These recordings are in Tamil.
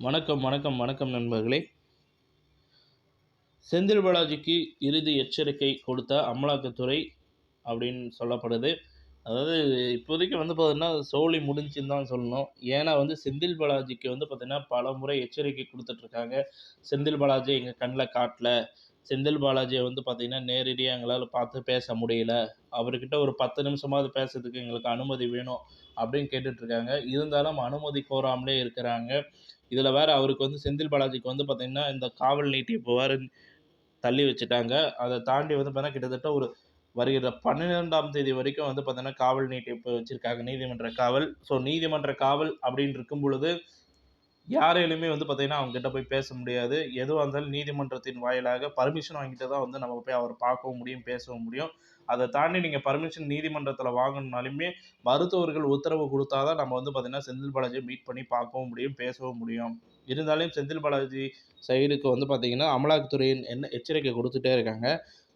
வணக்கம் வணக்கம் வணக்கம் நண்பர்களே. செந்தில் பாலாஜிக்கு இறுதி எச்சரிக்கை கொடுத்த அமலாக்கத்துறை அப்படின்னு சொல்லப்படுது. அதாவது இப்போதைக்கு வந்து பார்த்தீங்கன்னா சோழி முடிஞ்சுன்னு தான் சொல்லணும். ஏன்னா வந்து செந்தில் பாலாஜிக்கு வந்து பார்த்திங்கன்னா பல முறை எச்சரிக்கை கொடுத்துட்ருக்காங்க செந்தில் பாலாஜி எங்கள் கண்ணில் காட்டல. செந்தில் பாலாஜியை வந்து பார்த்திங்கன்னா நேரடியாக எங்களால் பார்த்து பேச முடியல. அவர்கிட்ட ஒரு பத்து நிமிஷமாவது பேசுறதுக்கு எங்களுக்கு அனுமதி வேணும் அப்படின்னு கேட்டுட்ருக்காங்க இருந்தாலும் அனுமதி கோராமலே இருக்கிறாங்க. இதில் வேறு அவருக்கு வந்து செந்தில் பாலாஜிக்கு வந்து பார்த்திங்கன்னா இந்த காவல் நீட்டிப்பு வேறு தள்ளி வச்சுட்டாங்க. அதை தாண்டி வந்து பார்த்தீங்கன்னா கிட்டத்தட்ட ஒரு வருகிற பன்னிரெண்டாம் தேதி வரைக்கும் வந்து பார்த்தீங்கன்னா காவல் நீட்டிப்பு வச்சுருக்காங்க. நீதிமன்ற காவல். ஸோ நீதிமன்ற காவல் அப்படின்னு இருக்கும் பொழுது யாரையிலுமே வந்து பார்த்தீங்கன்னா அவங்க கிட்ட போய் பேச முடியாது. எதுவாக இருந்தாலும் நீதிமன்றத்தின் வாயிலாக பர்மிஷன் வாங்கிட்டு தான் வந்து நம்ம போய் அவர் பார்க்கவும் முடியும் பேசவும் முடியும். அதை தாண்டி நீங்கள் பர்மிஷன் நீதிமன்றத்தில் வாங்கணுனாலுமே மருத்துவர்கள் உத்தரவு கொடுத்தா தான் நம்ம வந்து பார்த்திங்கன்னா செந்தில் பாலாஜியை மீட் பண்ணி பார்க்கவும் முடியும் பேசவும் முடியும். இருந்தாலும் செந்தில் பாலாஜி சைடுக்கு வந்து பார்த்திங்கன்னா அமலாக்கத்துறையின் என்ன எச்சரிக்கை கொடுத்துட்டே இருக்காங்க.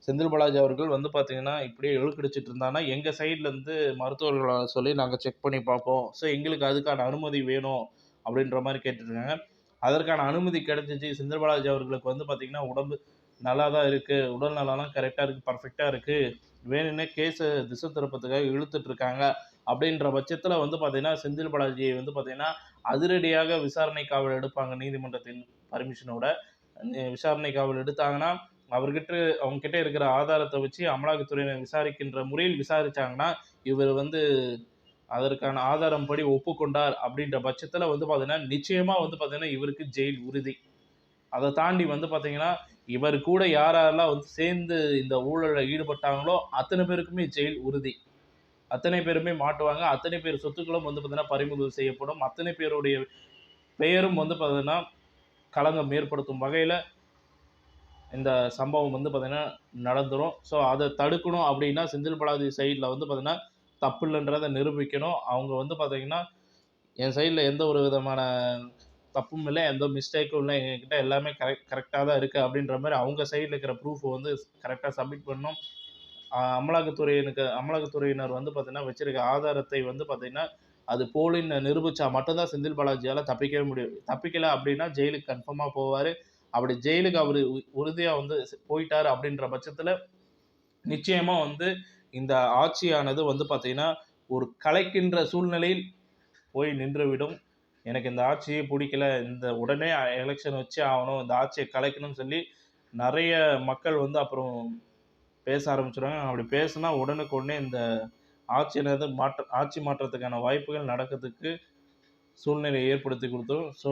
செந்தில் பாலாஜி அவர்கள் வந்து பார்த்திங்கன்னா இப்படியே இழுக்கடிச்சிட்டு இருந்தாங்கன்னா எங்கள் சைட்லேருந்து மருத்துவர்களை சொல்லி நாங்கள் செக் பண்ணி பார்ப்போம். ஸோ எங்களுக்கு அதுக்கான அனுமதி வேணும். அப்படின்ற மாதிரி கேட்டுருக்காங்க அதற்கான அனுமதி கிடைச்சிச்சு. செந்தில் பாலாஜி அவர்களுக்கு வந்து பார்த்திங்கன்னா உடம்பு நல்லா தான் இருக்குது உடல் நலம்லாம் கரெக்டாக இருக்குது பர்ஃபெக்டாக இருக்குது வேணும்னே கேஸை திசை திருப்பத்துக்காக இழுத்துட்ருக்காங்க. அப்படின்ற பட்சத்தில் வந்து பார்த்திங்கன்னா செந்தில் பாலாஜியை வந்து பார்த்திங்கன்னா அதிரடியாக விசாரணை காவல் எடுப்பாங்க. நீதிமன்றத்தின் பர்மிஷனோட விசாரணை காவல் எடுத்தாங்கன்னா அவர்கிட்ட அவங்ககிட்ட இருக்கிற ஆதாரத்தை வச்சு அமலாக்கத்துறையினர் விசாரிக்கின்ற முறையில் விசாரித்தாங்கன்னா இவர் வந்து அதற்கான ஆதாரம் படி ஒப்புக்கொண்டார் அப்படின்ற பட்சத்தில் வந்து பார்த்தீங்கன்னா நிச்சயமாக வந்து பார்த்தீங்கன்னா இவருக்கு ஜெயில் உறுதி. அதை தாண்டி வந்து பார்த்தீங்கன்னா இவர் கூட யாரெல்லாம் வந்து சேர்ந்து இந்த ஊழலில் ஈடுபட்டாங்களோ அத்தனை பேருக்குமே ஜெயில் உறுதி. அத்தனை பேருமே மாட்டுவாங்க. அத்தனை பேர் சொத்துக்களும் வந்து பார்த்தீங்கன்னா பறிமுதல் செய்யப்படும். அத்தனை பேருடைய பெயரும் வந்து பார்த்தீங்கன்னா களங்கம் ஏற்படுத்தும் வகையில் இந்த சம்பவம் வந்து பார்த்திங்கன்னா நடந்துடும் ஸோ அதை தடுக்கணும் அப்படின்னா செந்தில் பாலாஜி சைடில் வந்து பார்த்திங்கன்னா தப்பு இல்லைன்றதை நிரூபிக்கணும். அவங்க வந்து பார்த்திங்கன்னா என் சைடில் எந்த ஒரு விதமான தப்பும் இல்லை எந்த மிஸ்டேக்கும் இல்லை. எங்ககிட்ட எல்லாமே கரெக்ட் கரெக்டாக தான் இருக்குது அப்படின்ற மாதிரி அவங்க சைடில் இருக்கிற ப்ரூஃப் வந்து கரெக்டாக சப்மிட் பண்ணணும். அமலாக்கத்துறையினுக்கு அமலாக்கத்துறையினர் வந்து பார்த்திங்கன்னா வச்சுருக்க ஆதாரத்தை வந்து பார்த்திங்கன்னா அது போலின்னு நிரூபித்தா மட்டும்தான் செந்தில் பாலாஜியால் தப்பிக்கவே முடியும். தப்பிக்கலை அப்படின்னா ஜெயிலுக்கு கன்ஃபார்மாக போவார். அப்படி ஜெயிலுக்கு அவர் உறுதியாக வந்து போயிட்டார் அப்படின்ற பட்சத்தில் நிச்சயமாக வந்து இந்த ஆட்சியானது வந்து பார்த்திங்கன்னா ஒரு கலைக்கின்ற சூழ்நிலையில் போய் நின்றுவிடும். எனக்கு இந்த ஆட்சியே பிடிக்கல. இந்த உடனே எலெக்ஷன் வச்சு ஆகணும். இந்த ஆட்சியை கலைக்கணும்னு சொல்லி நிறைய மக்கள் வந்து அப்புறம் பேச ஆரம்பிச்சிடுவாங்க அப்படி பேசுனா உடனுக்கு உடனே இந்த ஆட்சியானது மாற்ற ஆட்சி மாற்றத்துக்கான வாய்ப்புகள் நடக்கிறதுக்கு சூழ்நிலையை ஏற்படுத்தி கொடுத்தோம் ஸோ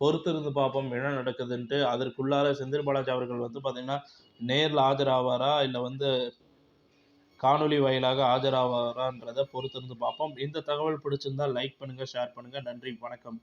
பொறுத்திருந்து பார்ப்போம் என்ன நடக்குதுன்ட்டு. அதற்குள்ளார செந்தில் பாலாஜி அவர்கள் வந்து பார்த்திங்கன்னா நேரில் ஆஜராவாரா? இல்லை வந்து காணொலி வாயிலாக ஆஜராவாரான்றதை பொறுத்திருந்து பார்ப்போம். இந்த தகவல் பிடிச்சிருந்தா லைக் பண்ணுங்கள் ஷேர் பண்ணுங்கள் நன்றி வணக்கம்.